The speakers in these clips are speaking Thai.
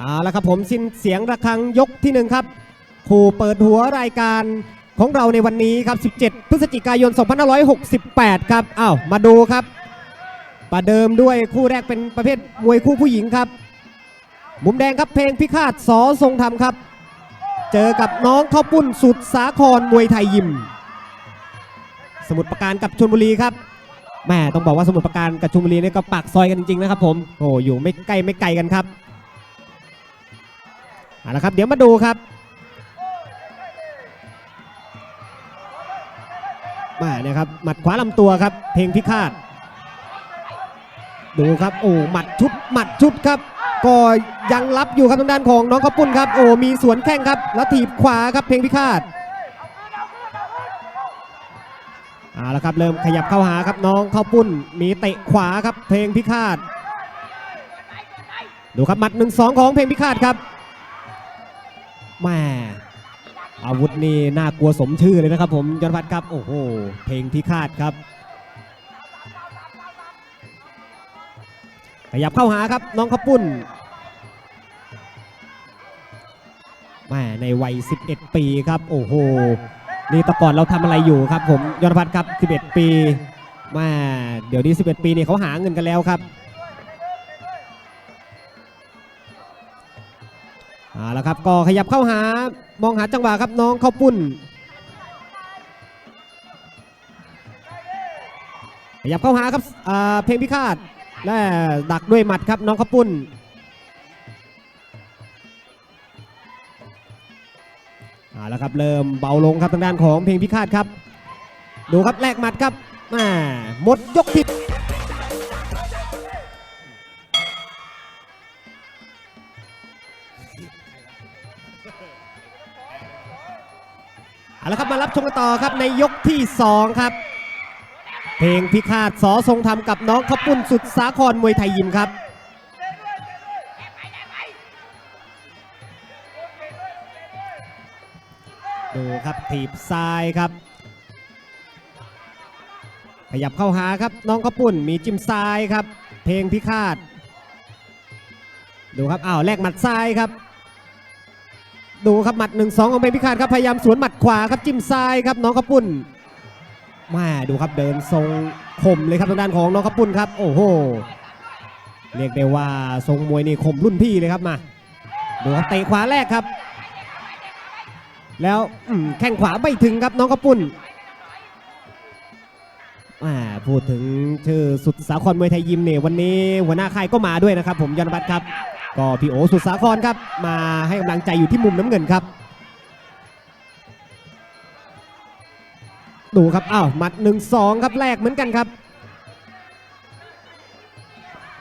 เอาละครับผมสิ้นเสียงระฆังยกที่หนึ่งครับ คู่เปิดหัวรายการของเราในวันนี้ครับ 17 พฤศจิกายน 2568 ครับอ้าวมาดูครับ ประเดิมด้วยคู่แรกเป็นประเภทมวยคู่ผู้หญิงครับ มุมแดงครับเพลงพิฆาตสอทรงธรรมครับ เจอกับน้องข้าวปุ้นสุดสาครมวยไทยยิม สมุทรปราการกับชลบุรีครับแม่ต้องบอกว่าสมุทรปราการกับชลบุรีนี่ก็ปากซอยกันจริงๆนะครับผมโอ้อยู่ไม่ใกล้ไม่ไกลกันครับ เอาละครับ เดี๋ยวมาดูครับมาเนี่ยครับหมัดขวาลำตัวครับ เพลงพิฆาต ดูครับโอ้หมัดชุดหมัดชุดครับ ก็ยังรับอยู่ครับทางด้านของน้องข้าวปุ้นครับโอ้มีสวนแข้งครับ แล้วถีบขวาครับเพลงพิฆาตเอาละครับเริ่มขยับเข้าหาครับน้องข้าวปุ้น มีเตะขวาครับเพลงพิฆาต ดูครับหมัดหนึ่งสองของเพลงพิฆาตครับ แม่อาวุธนี่น่ากลัวสมชื่อเลยนะครับผมยศพัฒครับโอ้โหเพลงพิฆาตครับ ขยับเข้าหาครับน้องข้าวปุ้นแม่ในวัย 11 ปีครับ โอ้โหนี่ตะก่อนเราทำอะไรอยู่ครับ ผมยศพัฒครับ 11 ปีแม่เดี๋ยวนี้ 11 ปีนี่เขาหาเงินกันแล้วครับ เอาละครับก็ขยับเข้าหามองหาจังหวะครับน้องข้าวปุ้น ขยับเข้าหาครับอ่าเพลงพิฆาตและดักด้วยหมัดครับน้องข้าวปุ้นเอาละครับเริ่มเบาลงครับทางด้านของเพลงพิฆาตครับ ดูครับแลกหมัดครับมาหมดยกผิ เอาละครับมารับชมกันต่อครับในยกที่ 2 ครับ เพลงพิฆาตสอทรงธรรมกับน้องข้าวปุ้นสุดสาครมวยไทยยิมครับดูครับถีบซ้ายครับ ขยับเข้าหาครับน้องข้าวปุ้นมีจิ้มซ้ายครับ เพลงพิฆาต ดูครับอ้าวแลกหมัดซ้ายครับ ดูครับหมัด1 2ของเพลงพิฆาตครับพยายามสวนหมัดขวาครับจิ้มซ้ายครับน้องข้าปุ้นมาดูครับเดินทรงคมเลยครับทางด้านของน้องข้าปุ้นครับโอ้โหเรียกได้ว่าทรงมวยนี่คมรุ่นพี่เลยครับมาดูครับเตะขวาแรกครับ แล้วแข้งขวาไม่ถึงครับน้องข้าปุ้นอ่าพูดถึงชื่อสุดสาครมวยไทยยิมเนี่ยวันนี้หัวหน้าค่ายก็มาด้วยนะครับ ผมยอนบัตครับ ก็พี่โอสุดสาครครับ มาให้กำลังใจอยู่ที่มุมน้ำเงินครับ ดูครับ อ้าวหมัด1 2ครับแรกเหมือนกันครับ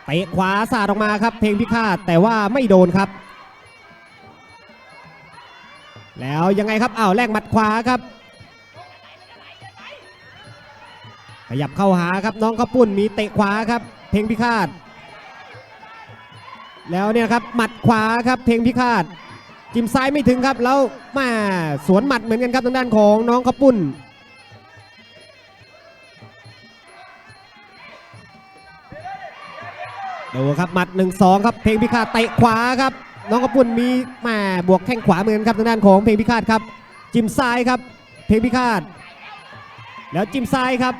เตะขวาสาดออกมาครับ เพลงพิฆาตแต่ว่าไม่โดนครับ แล้วยังไงครับอ้าวแลกหมัดขวาครับ ขยับเข้าหาครับน้องข้าวปุ้นมีเตะขวาครับ เพลงพิฆาต แล้วเนี่ยครับหมัดขวาครับเพลงพิฆาตจิ้มซ้ายไม่ถึงครับแล้วมาสวนหมัดเหมือนกันครับทางด้านของน้องข้าวปุ้นดูครับหมัด1 2ครับเพลงพิฆาตเตะขวาครับ น้องกระปุ่นมีแหมาบวกแข้งขวาเหมือนกันครับทางด้านของเพลงพิฆาตครับ จิ้มซ้ายครับ เพลงพิฆาต แล้วจิ้มซ้ายครับ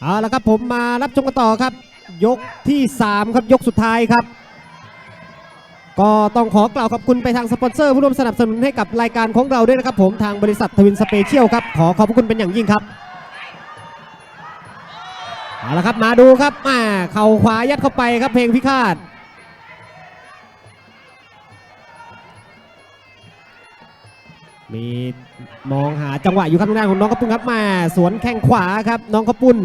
เอาละครับผมมารับชมกันต่อครับ ยกที่ 3 ครับยกสุดท้ายครับ ก็ต้องขอกล่าวขอบคุณไปทางสปอนเซอร์ผู้ร่วมสนับสนุนให้กับรายการของเราด้วยนะครับผมทางบริษัททวินสเปเชียลครับ ขอขอบพระคุณเป็นอย่างยิ่งครับเอาละครับมาดูครับมาเข่าขวายัดเข้าไปครับเพลงพิฆาตมีมองหาจังหวะอยู่ครับทางด้านของน้องกระปุ้นครับมาสวนแข้งขวาครับน้องกระปุ้น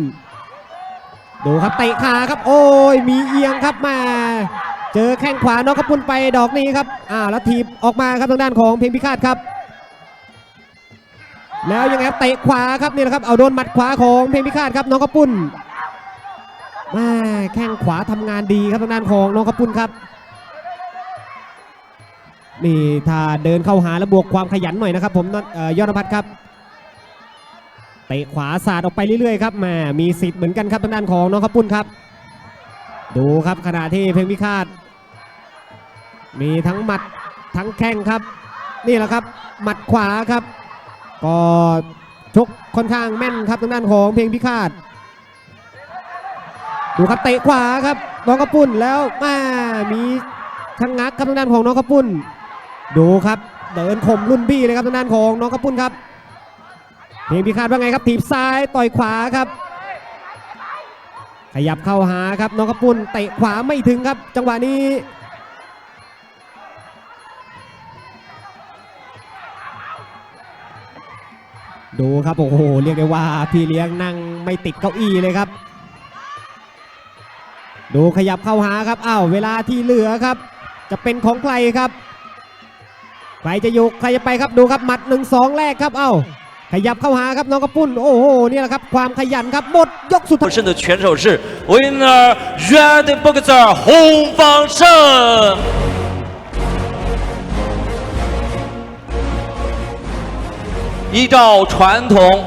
ดูครับเตะขาครับ โอ้ยมีเอียงครับมา เจอแข้งขวาน้องกระปุนไปดอกนี้ครับอ่าแล้วถีบออกมาครับทางด้านของเพลงพิฆาตครับ แล้วยังไงครับเตะขวาครับนี่แหละครับเอาโดนหมัดขวาของเพลงพิฆาตครับน้องกระปุนมาแข้งขวาทำงานดีครับทางด้านของน้องขปุ้นครับนี่ถ้าเดินเข้าหาและบวกความขยันหน่อยนะครับ ผมเอ่อยอดนภัทรครับ เตะขวาสาดออกไปเรื่อยๆครับแหมมีสิทธิ์เหมือนกันครับทางด้านของน้องขปุ้นครับ ดูครับขณะที่เพลงพิฆาต มีทั้งหมัดทั้งแข้งครับ นี่แหละครับ หมัดขวาครับ ก็ชกค่อนข้างแม่นครับทางด้านของเพลงพิฆาต ดูครับเตะขวาครับน้องกระปุ่นแล้วมามีทั้งงักครับทางด้านของน้องกระปุ่นดูครับเดินข่มรุ่นพี่เลยครับทางด้านของน้องกระปุ่นครับ เพลงพิฆาตว่าไงครับถีบซ้ายต่อยขวาครับ ขยับเข้าหาครับน้องกระปุ่นเตะขวาไม่ถึงครับ จังหวะนี้ดูครับโอ้โหเรียกได้ว่าพี่เลี้ยงนั่งไม่ติดเก้าอี้เลยครับ ดูขยับเข้าหาครับอ้าวเวลาที่เหลือครับ จะเป็นของใครครับใครจะอยู่ใครจะไปครับดูครับหมัดหนึ่งสองแรกครับเอ้า ขยับเข้าหาครับน้องกระปุ้นโอ้โหนี่แหละครับความขยันครับหมดยกสุดท้าย 胜的拳手是 winner red boxer 洪方胜。依照传统。